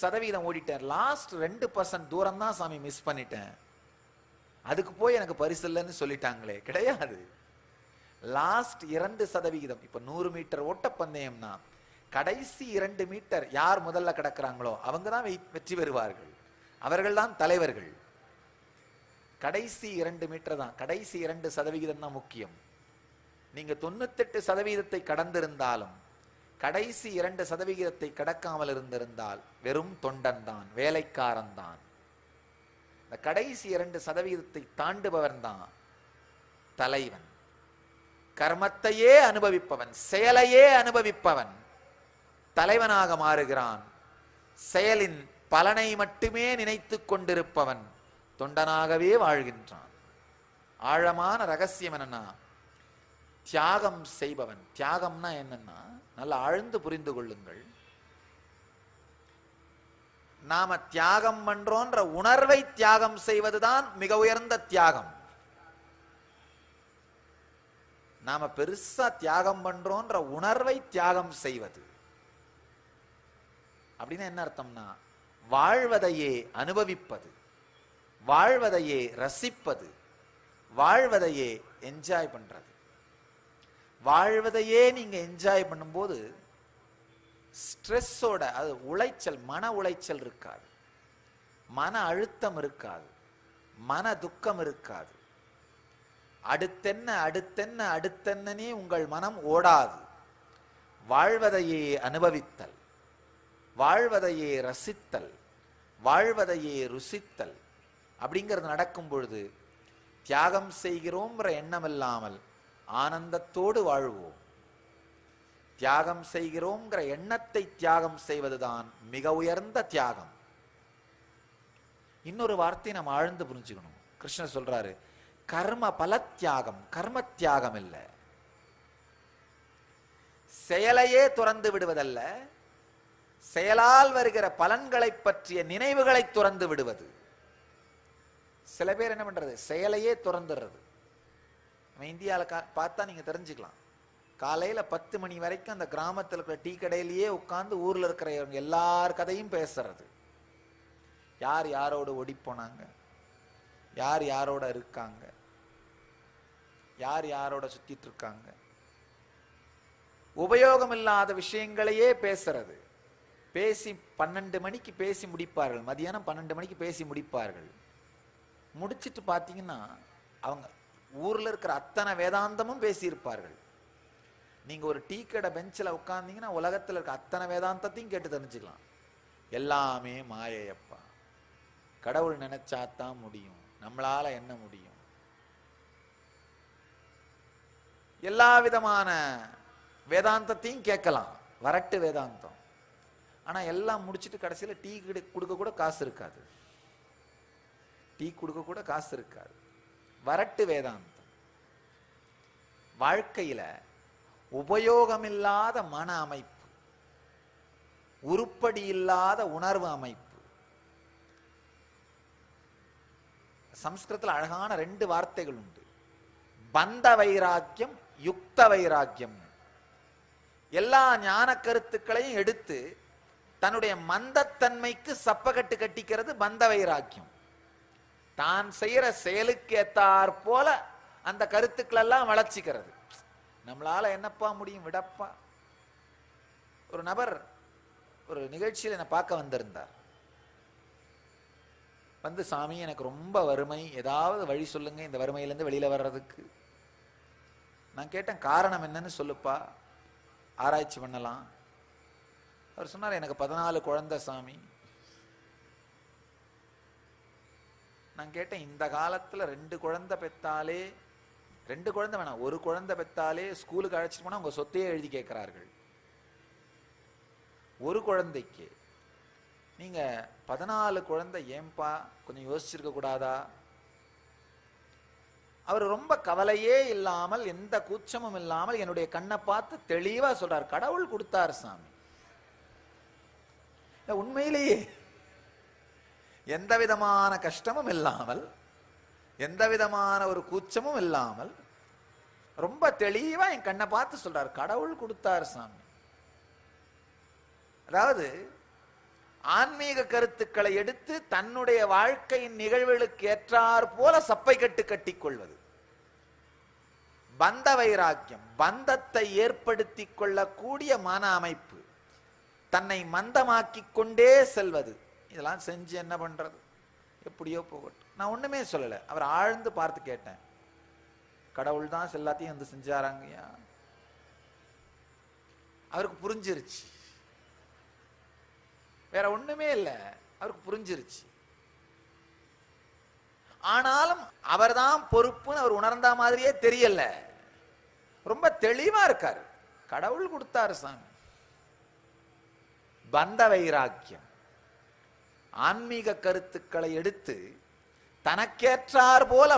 சதவீதம் ஓடிட்டேன். லாஸ்ட் ரெண்டு பர்சன்ட் தூரம் தான் சாமி மிஸ் பண்ணிட்டேன். அதுக்கு போய் எனக்கு பரிசு இல்லைன்னு சொல்லிட்டாங்களே. கிடையாது. லாஸ்ட் இரண்டு சதவிகிதம் இப்ப நூறு மீட்டர் ஓட்டப்பந்தயம்னா கடைசி இரண்டு மீட்டர் யார் முதல்ல கிடக்கிறாங்களோ அவங்க தான் வெற்றி பெறுவார்கள். அவர்கள் தான் தலைவர்கள். கடைசி இரண்டு மீட்டர் தான். கடைசி இரண்டு சதவிகிதம் தான் முக்கியம். நீங்க தொண்ணூத்தெட்டு சதவீதத்தை கடந்திருந்தாலும் கடைசி இரண்டு சதவிகிதத்தை கடக்காமல் இருந்திருந்தால் வெறும் தொண்டன் தான் வேலைக்காரன் தான். இந்த கடைசி இரண்டு சதவிகிதத்தை தாண்டுபவன் தான் தலைவன். கர்மத்தையே அனுபவிப்பவன் செயலையே அனுபவிப்பவன் தலைவனாக மாறுகிறான். செயலின் பலனை மட்டுமே நினைத்துக் கொண்டிருப்பவன் தொண்டனாகவே வாழ்கின்றான். ஆழமான ரகசியம் என்னன்னா தியாகம் செய்பவன். தியாகம்னா என்னன்னா நல்லா ஆழ்ந்து புரிந்து கொள்ளுங்கள். நாம தியாகம் பண்றோன்ற உணர்வை தியாகம் செய்வதுதான் மிக உயர்ந்த தியாகம். நாம பெருசா தியாகம் பண்றோன்ற உணர்வை தியாகம் செய்வது. அப்படின்னு என்ன அர்த்தம்னா வாழ்வதையே அனுபவிப்பது. வாழ்வதையே ரசிப்பது. வாழ்வதையே என்ஜாய் பண்றது. வாழ்வதையே நீங்க என்ஜாய் பண்ணும்போது ஸ்ட்ரெஸ்ஸோட அது உளைச்சல் மன உளைச்சல் இருக்காது. மன அழுத்தம் இருக்காது. மன துக்கம் இருக்காது. அடுத்தென்ன அடுத்தென்ன அடுத்தென்னனே உங்கள் மனம் ஓடாது. வாழ்வதையே அனுபவித்தல். வாழ்வதையே ரசித்தல். வாழ்வதையே ருசித்தல். அப்படிங்கிறது நடக்கும் பொழுது தியாகம் செய்கிறோம்ன்ற எண்ணம் இல்லாமல் ஆனந்தத்தோடு வாழ்வோம். தியாகம் செய்கிறோங்கிற எண்ணத்தை தியாகம் செய்வதுதான் மிக உயர்ந்த தியாகம். இன்னொரு வார்த்தையை நம்ம ஆழ்ந்து புரிஞ்சுக்கணும். கிருஷ்ணர் சொல்றாரு கர்ம பல தியாகம் கர்ம தியாகம் இல்ல. செயலையே துறந்து விடுவதல்ல. செயலால் வருகிற பலன்களை பற்றிய நினைவுகளை துறந்து விடுவது. சில பேர் என்ன பண்றது? செயலையே துறந்துடுறது. நம்ம இந்தியாவில் கா பார்த்தா நீங்கள் தெரிஞ்சுக்கலாம். காலையில் பத்து மணி வரைக்கும் அந்த கிராமத்தில் இருக்கிற டீ கடையிலேயே உட்காந்து ஊரில் இருக்கிறவங்க எல்லார் கதையும் பேசுறது. யார் யாரோட ஓடி போனாங்க யார் யாரோட இருக்காங்க? யார் யாரோட சுத்திட்டு இருக்காங்க? உபயோகம் இல்லாத விஷயங்களையே பேசுறது. பேசி பன்னெண்டு மணிக்கு பேசி முடிப்பார்கள். மதியானம் பன்னெண்டு மணிக்கு பேசி முடிப்பார்கள். முடிச்சிட்டு பார்த்தீங்கன்னா அவங்க ஊர்ல இருக்கிற அத்தனை வேதாந்தமும் பேசியிருப்பார்கள். நீங்க ஒரு டீ கடை பெஞ்சில் உட்கார்ந்தீங்கன்னா உலகத்துல இருக்க அத்தனை வேதாந்தத்தையும் கேட்டு தெரிஞ்சுக்கலாம். எல்லாமே மாயையப்பா. கடவுள் நினைச்சாத்தான் முடியும். நம்மளால என்ன முடியும்? எல்லா விதமான வேதாந்தத்தையும் கேட்கலாம். வரட்டு வேதாந்தம். ஆனா எல்லாம் முடிச்சிட்டு கடைசியில டீ கொடுக்க கூட காசு இருக்காது. டீ கொடுக்க கூட காசு இருக்காது. வரட்டு வேதாந்தம். வாழ்க்கையில உபயோகமில்லாத மன அமைப்பு உருப்படி இல்லாத உணர்வு அமைப்பு. சம்ஸ்கிருதத்தில் அழகான ரெண்டு வார்த்தைகள் உண்டு. பந்த வைராக்கியம் யுக்த வைராக்கியம். எல்லா ஞான கருத்துக்களையும் எடுத்து தன்னுடைய மந்தத்தன்மைக்கு சப்பகட்டு கட்டிக்கிறது பந்த வைராக்கியம். தான் செய்யற செயலுக்கு ஏத்தார் போல அந்த கருத்துக்கள் எல்லாம் வளர்ச்சிக்கிறது. நம்மளால என்னப்பா முடியும்? விடப்பா. ஒரு நபர் ஒரு நிகழ்ச்சியில் என்னை பார்க்க வந்திருந்தார். வந்து சாமி எனக்கு ரொம்ப வறுமை. ஏதாவது வழி சொல்லுங்க இந்த வறுமையிலேருந்து வெளியில் வர்றதுக்கு. நான் கேட்டேன் காரணம் என்னன்னு சொல்லுப்பா. ஆராய்ச்சி பண்ணலாம். அவர் சொன்னார் எனக்கு பதினாலு குழந்தை சாமி. நான் கேட்டேன் இந்த காலத்துல ரெண்டு குழந்தை பெற்றாலே ரெண்டு குழந்தை வேணாம் ஒரு குழந்தை பெற்றாலே ஸ்கூலுக்கு அழைச்சிட்டு போனால் உங்கள் சொத்தையே எழுதி கேட்குறார்கள். ஒரு குழந்தைக்கு நீங்க பதினாலு குழந்தை ஏன்பா கொஞ்சம் யோசிச்சிருக்க கூடாதா? அவர் ரொம்ப கவலையே இல்லாமல் எந்த கூச்சமும் இல்லாமல் என்னுடைய கண்ணை பார்த்து தெளிவா சொல்றார். கடவுள் கொடுத்தார் சாமி. உண்மையிலேயே எந்த விதமான கஷ்டமும் இல்லாமல் எந்த விதமான ஒரு கூச்சமும் இல்லாமல் ரொம்ப தெளிவா என் கண்ணை பார்த்து சொல்றார் கடவுள் கொடுத்தார் சாமி. அதாவது ஆன்மீக கருத்துக்களை எடுத்து தன்னுடைய வாழ்க்கையின் நிகழ்வுகளுக்கு ஏற்றார் போல சப்பை கட்டு கட்டி கொள்வது. பந்த வைராக்கியம் பந்தத்தை ஏற்படுத்தி கொள்ளக்கூடிய மன அமைப்பு தன்னை மந்தமாக்கிக் கொண்டே செல்வது. இதெல்லாம் செஞ்சு என்ன பண்றது? எப்படியோ போகட்டும். நான் ஒண்ணுமே சொல்லல. அவர் ஆழ்ந்து பார்த்து கேட்டேன். கடவுள் தான் எல்லாத்தையும் வந்து செஞ்சாராங்கய்யா. அவருக்கு புரிஞ்சிருச்சு. வேற ஒண்ணுமே இல்லை. அவருக்கு புரிஞ்சிருச்சு. ஆனாலும் அவர்தான் பொறுப்புன்னு அவர் உணர்ந்த மாதிரியே தெரியல. ரொம்ப தெளிவா இருக்காரு. கடவுள் கொடுத்தாரு சாமி. பந்த வைராக்கியம். ஆன்மீக கருத்துக்களை எடுத்து தனக்கேற்றார் போல